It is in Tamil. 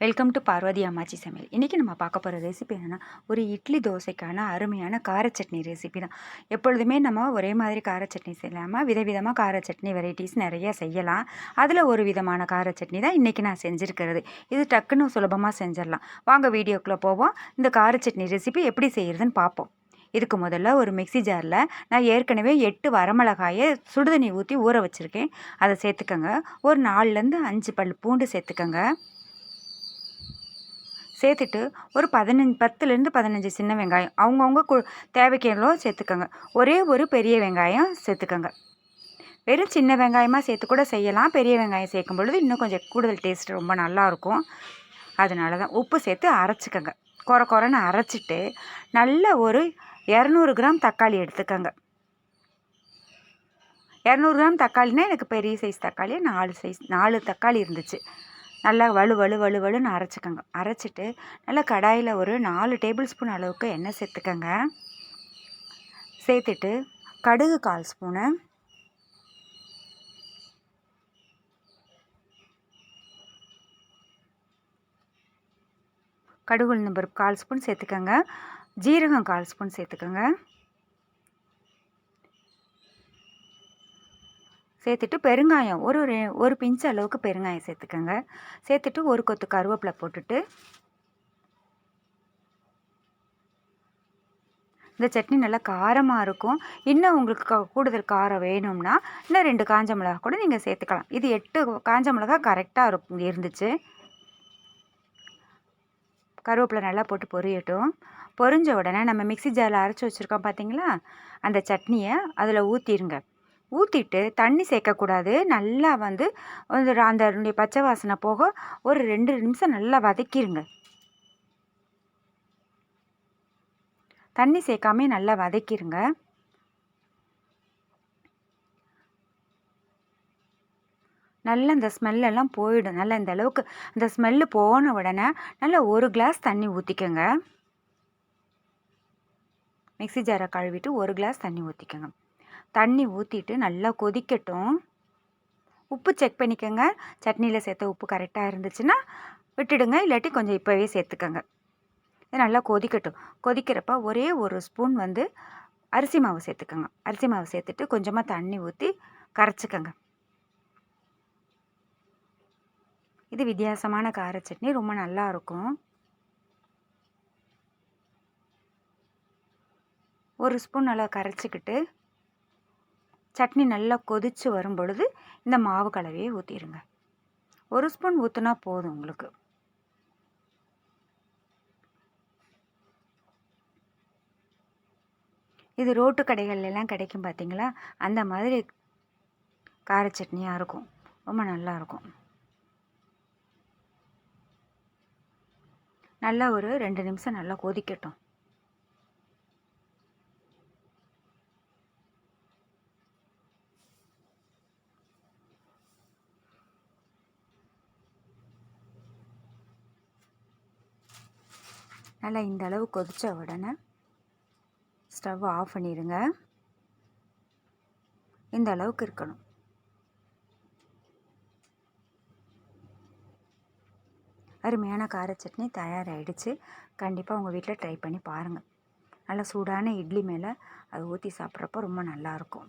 வெல்கம் டு பார்வதி அம்மாச்சி சமையல் இன்றைக்கி நம்ம பார்க்க போகிற ரெசிபி என்னென்னா ஒரு இட்லி தோசைக்கான அருமையான கார சட்னி ரெசிபி தான். எப்பொழுதுமே நம்ம ஒரே மாதிரி கார சட்னி செய்யலாமல் விதவிதமாக கார சட்னி வெரைட்டிஸ் நிறைய செய்யலாம். அதில் ஒரு விதமான கார சட்னி தான் இன்றைக்கி நான் செஞ்சுருக்கிறது. இது டக்குன்னு சுலபமாக செஞ்சிடலாம். வாங்க வீடியோக்குள்ளே போவோம். இந்த கார சட்னி ரெசிபி எப்படி செய்கிறதுன்னு பார்ப்போம். இதுக்கு முதல்ல ஒரு மிக்சி ஜாரில் நான் ஏற்கனவே எட்டு வரமிளகாயை சுடுதண்ணி ஊற்றி ஊற வச்சுருக்கேன். அதை சேர்த்துக்கோங்க. ஒரு நாலுலேருந்து அஞ்சு பல் பூண்டு சேர்த்துக்கோங்க. சேர்த்துட்டு ஒரு பதினஞ்சு பத்துலேருந்து பதினஞ்சு சின்ன வெங்காயம். அவங்கவுங்க கு தேவைக்கு எவ்வளோ சேர்த்துக்கோங்க. ஒரே ஒரு பெரிய வெங்காயம் சேர்த்துக்கோங்க. வெறும் சின்ன வெங்காயமாக சேர்த்து கூட செய்யலாம். பெரிய வெங்காயம் சேர்க்கும் பொழுது இன்னும் கொஞ்சம் கூடுதல் டேஸ்ட் ரொம்ப நல்லாயிருக்கும் அதனால தான் உப்பு சேர்த்து அரைச்சிக்கோங்க. குறை குறைன்னு அரைச்சிட்டு நல்ல ஒரு இரநூறு கிராம் தக்காளி எடுத்துக்கோங்க. இரநூறு கிராம் தக்காளினா எனக்கு பெரிய சைஸ் தக்காளி நாலு சைஸ் நாலு தக்காளி இருந்துச்சு. நல்லா வலு வலு வலு வலுன்னு அரைச்சிக்கோங்க. அரைச்சிட்டு நல்லா கடாயில் ஒரு நாலு டேபிள் ஸ்பூன் அளவுக்கு எண்ணெய் சேர்த்துக்கோங்க. சேர்த்துட்டு கடுகு கால் ஸ்பூனு. கடுகு உளுந்தம்பருப்பு கால் ஸ்பூன் சேர்த்துக்கோங்க. ஜீரகம் கால் ஸ்பூன் சேர்த்துக்கோங்க. சேர்த்துட்டு பெருங்காயம். ஒரு ஒரு பிஞ்ச் அளவுக்கு பெருங்காயம் சேர்த்துக்கோங்க. சேர்த்துட்டு ஒரு கொத்து கருவேப்பிலை போட்டுட்டு இந்த சட்னி நல்லா காரமாக இருக்கும். இன்னும் உங்களுக்கு கூடுதல் காரம் வேணும்னா இன்னும் ரெண்டு காஞ்ச மிளகா கூட நீங்கள் சேர்த்துக்கலாம். இது எட்டு காஞ்ச மிளகா கரெக்டாக இருக்கும் இருந்துச்சு. கருவேப்பிலை நல்லா போட்டு பொரியட்டும். பொரிஞ்ச உடனே நம்ம மிக்சி ஜாரில் அரைச்சி வச்சுருக்கோம் பார்த்தீங்களா அந்த சட்னியை அதில் ஊற்றிடுங்க ஊற்றிட்டு தண்ணி சேர்க்கக்கூடாது. நல்லா வந்து அந்த பச்சை வாசனை போக ஒரு ரெண்டு நிமிஷம் நல்லா வதக்கிடுங்க தண்ணி சேர்க்காமே நல்லா வதக்கிடுங்க நல்லா இந்த ஸ்மெல்லெல்லாம் போயிடும். நல்லா இந்த அளவுக்கு இந்த ஸ்மெல்லு போன உடனே நல்லா ஒரு கிளாஸ் தண்ணி ஊற்றிக்கோங்க மிக்சி ஜாரை கழுவிட்டு ஒரு கிளாஸ் தண்ணி ஊற்றிக்கோங்க தண்ணி ஊற்றிட்டு நல்லா கொதிக்கட்டும். உப்பு செக் பண்ணிக்கோங்க. சட்னியில் சேர்த்த உப்பு கரெக்டாக இருந்துச்சுன்னா விட்டுடுங்க. இல்லாட்டி கொஞ்சம் இப்போவே சேர்த்துக்கோங்க. இது நல்லா கொதிக்கட்டும். கொதிக்கிறப்ப ஒரே ஒரு ஸ்பூன் வந்து அரிசி மாவு சேர்த்துக்கோங்க. அரிசி மாவு சேர்த்துட்டு கொஞ்சமாக தண்ணி ஊற்றி கரைச்சிக்கோங்க. இது வித்தியாசமான கார சட்னி. ரொம்ப நல்லாயிருக்கும் ஒரு ஸ்பூன் நல்லா கரைச்சிக்கிட்டு சட்னி நல்லா கொதித்து வரும் பொழுது இந்த மாவு கலவையை ஊற்றிடுங்க ஒரு ஸ்பூன் ஊற்றுனா போதும் உங்களுக்கு. இது ரோட்டு கடைகள்லாம் கிடைக்கும் பார்த்தீங்களா அந்த மாதிரி கார சட்னியாக இருக்கும். ரொம்ப நல்லாயிருக்கும் நல்லா ஒரு ரெண்டு நிமிஷம் நல்லா கொதிக்கட்டும். நல்லா இந்த அளவு கொதித்த உடனே ஸ்டவ் ஆஃப் பண்ணிடுங்க இந்த அளவுக்கு இருக்கணும். அருமையான கார சட்னி தயாராகிடுச்சு கண்டிப்பாக உங்கள் வீட்டில் ட்ரை பண்ணி பாருங்கள் நல்லா சூடான இட்லி மேலே அதை ஊற்றி சாப்பிட்றப்போ ரொம்ப நல்லாயிருக்கும்